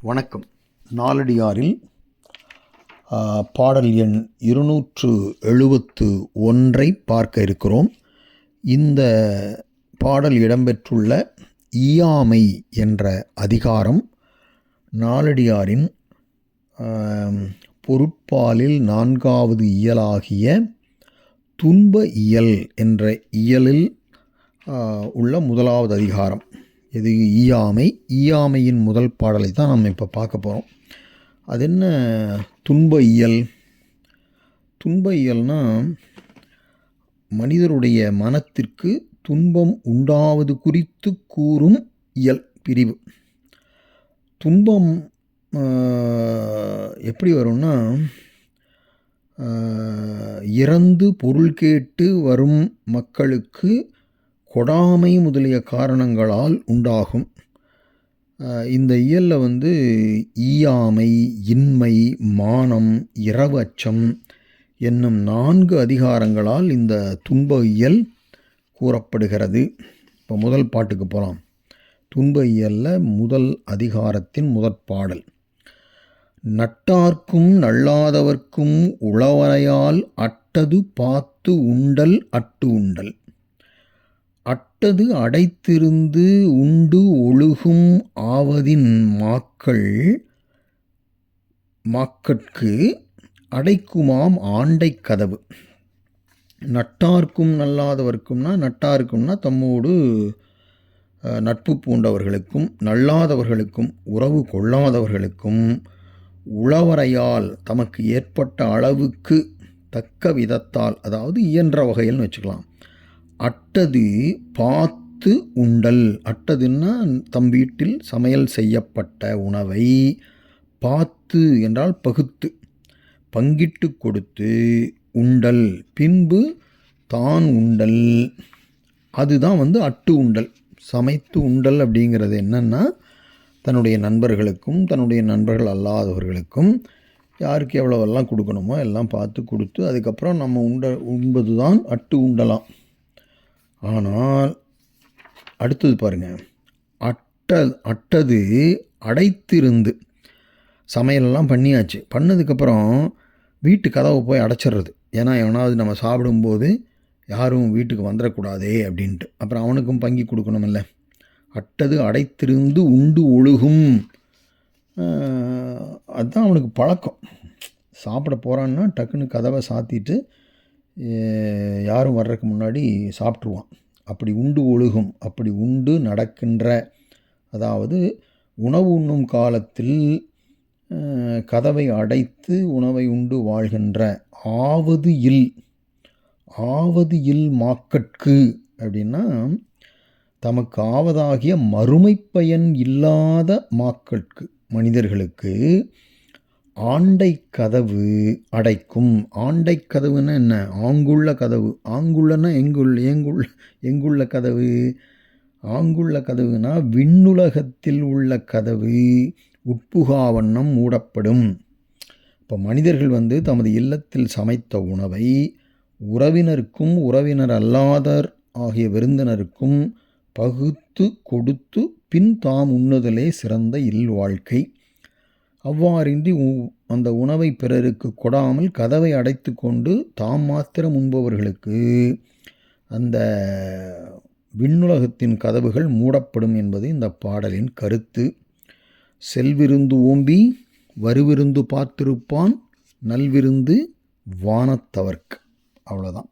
வணக்கம். நாலடியாரில் பாடல் எண் இருநூற்று எழுபத்து ஒன்றை பார்க்க இருக்கிறோம். இந்த பாடல் இடம்பெற்றுள்ள ஈயாமை என்ற அதிகாரம் நாலடியாரின் பொருட்பாலில் நான்காவது இயலாகிய துன்ப இயல் என்ற இயலில் உள்ள முதலாவது அதிகாரம். இது ஈயாமை. ஈயாமையின் முதல் பாடலை தான் நம்ம இப்போ பார்க்க போகிறோம் அது என்ன துன்ப இயல்? துன்ப இயல்னா மனிதருடைய மனத்திற்கு துன்பம் உண்டாவது குறித்து கூறும் இயல் பிரிவு. துன்பம் எப்படி வரும்னா இறந்து பொருள் கேட்டு வரும் மக்களுக்கு கொடாமை முதலிய காரணங்களால் உண்டாகும். இந்த இயலில் வந்து ஈயாமை இன்மை மானம் இரவச்சம் என்னும் நான்கு அதிகாரங்களால் இந்த துன்ப இயல் கூறப்படுகிறது. இப்போ முதல் பாட்டுக்கு போகலாம் துன்ப இயலில் முதல் அதிகாரத்தின் முதற் பாடல். நட்டார்க்கும் நல்லாதவர்க்கும் உளவரையால் அட்டது பார்த்து உண்டல் அட்டு உண்டல். அட்டது அடைத்திருந்து உண்டு ஒழுகும் ஆவதின் மாக்கள் மாக்கட்கு அடைக்குமாம் ஆண்டை கதவு. நட்டார்க்கும் நல்லாதவர்க்கும்னா நட்டார்க்கும்னா தம்மோடு நட்பு பூண்டவர்களுக்கும் நல்லாதவர்களுக்கும் உறவு கொள்ளாதவர்களுக்கும் உழவரையால் தமக்கு ஏற்பட்ட அளவுக்கு தக்க விதத்தால் அதாவது இயன்ற வகையில்னு வச்சுக்கலாம். அட்டது பார்த்து உண்டல். அட்டதுன்னா தம் வீட்டில் சமையல் செய்யப்பட்ட உணவை பார்த்து என்றால் பகுத்து பங்கிட்டு கொடுத்து உண்டல். பின்பு தான் உண்டல். அதுதான் வந்து அட்டு உண்டல். சமைத்து உண்டல் அப்படிங்கிறது என்னன்னா தன்னுடைய நண்பர்களுக்கும் தன்னுடைய நண்பர்கள் அல்லாதவர்களுக்கும் யாருக்கு எவ்வளோவெல்லாம் கொடுக்கணுமோ எல்லாம் பார்த்து கொடுத்து அதுக்கப்புறம் நம்ம உண்ட உண்பது தான் அட்டு உண்டலாம். ஆனால் அடுத்தது பாருங்கள் அட்ட அட்டது அடைத்திருந்து சமையலெல்லாம் பண்ணியாச்சு. பண்ணதுக்கப்புறம் வீட்டு கதவை போய் அடைச்சிடுறது ஏன்னா எவனாவது நம்ம சாப்பிடும்போது யாரும் வீட்டுக்கு வந்துடக்கூடாதே அப்படின்ட்டு. அப்புறம் அவனுக்கும் பங்கி கொடுக்கணுமில்ல. அட்டது அடைத்திருந்து உண்டு ஒழுகும். அதுதான் அவனுக்கு பழக்கம். சாப்பிட போகிறான்னா டக்குன்னு கதவை சாத்திட்டு யாரும் வர்றதுக்கு முன்னாடி சாப்பிட்ருவான். அப்படி உண்டு ஒழுகும் அப்படி உண்டு நடக்கின்ற அதாவது உணவு உண்ணும் காலத்தில் கதவை அடைத்து உணவை உண்டு வாழ்கின்ற ஆவது இல் ஆவது இல் மாக்கட்கு அப்படின்னா தமக்கு ஆவதாகிய மறுமை பயன் இல்லாத மாக்கட்கு மனிதர்களுக்கு ஆண்டை கதவு அடைக்கும். ஆண்டை கதவுன்னா என்ன? ஆங்குள்ள கதவு. ஆங்குள்ளன்னா எங்குள் எங்குள் எங்குள்ள கதவு? ஆங்குள்ள கதவுனா விண்ணுலகத்தில் உள்ள கதவு. உட்புகாவண்ணம் மூடப்படும். இப்போ மனிதர்கள் வந்து தமது இல்லத்தில் சமைத்த உணவை உறவினருக்கும் உறவினர் அல்லாதர் ஆகிய விருந்தினருக்கும் பகுத்து கொடுத்து பின் தாம் உண்ணுதலே சிறந்த இல் வாழ்க்கை அவ்வாறின்றி உ- அந்த உணவை பிறருக்கு கொடாமல் கதவை அடைத்து கொண்டு தாம் மாத்திரம் உண்பவர்களுக்கு அந்த விண்ணுலகத்தின் கதவுகள் மூடப்படும் என்பது இந்த பாடலின் கருத்து. செல்விருந்து ஓம்பி வருவிருந்து பார்த்திருப்பான் நல்விருந்து வானத்தவர்க். அவ்வளோதான்